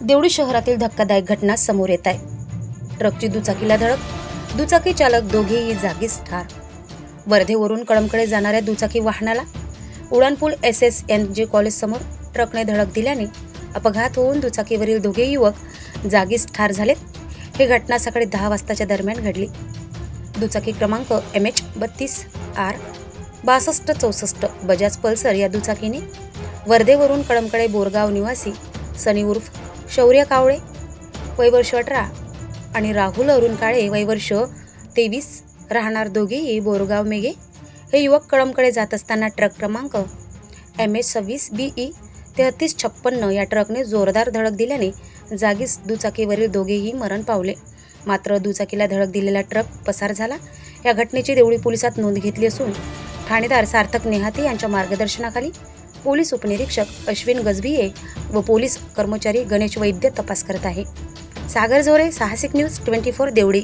देवळी शहरातील धक्कादायक घटना समोर येत आहे. ट्रकची दुचाकीला धडक दुचाकी चालक दोघेही जागीच ठार. वर्धेवरून कळमकडे जाणाऱ्या दुचाकी वाहनाला उडाणपूल एस एस एन जे कॉलेजसमोर ट्रकने धडक दिल्याने अपघात होऊन दुचाकीवरील दोघे युवक जागीच ठार झालेत. ही घटना सकाळी दहा वाजताच्या दरम्यान घडली. दुचाकी क्रमांक एम एच बत्तीस आर बासष्ट चौसष्ट बजाज पल्सर या दुचाकीने वर्धेवरून कळमकडे बोरगाव निवासी सनी उर्फ शौर्य कावळे वयवर्ष अठरा आणि राहुल अरुण काळे वयवर्ष तेवीस राहणार दोघेही बोरगाव मेघे. हे युवक कळमकडे जात असताना ट्रक क्रमांक एम एच सव्वीस बी ई तेहतीस छप्पन्न या ट्रकने जोरदार धडक दिल्याने जागीच दुचाकीवरील दोघेही मरण पावले. मात्र दुचाकीला धडक दिलेला ट्रक पसार झाला. या घटनेची देवळी पोलिसात नोंद घेतली असून ठाणेदार सार्थक नेहाते यांच्या मार्गदर्शनाखाली पोलीस उपनिरीक्षक अश्विन गजभिये व पोलीस कर्मचारी गणेश वैद्य तपास करत आहे. सागर जोरे साहसिक न्यूज ट्वेंटी फोर देवळी.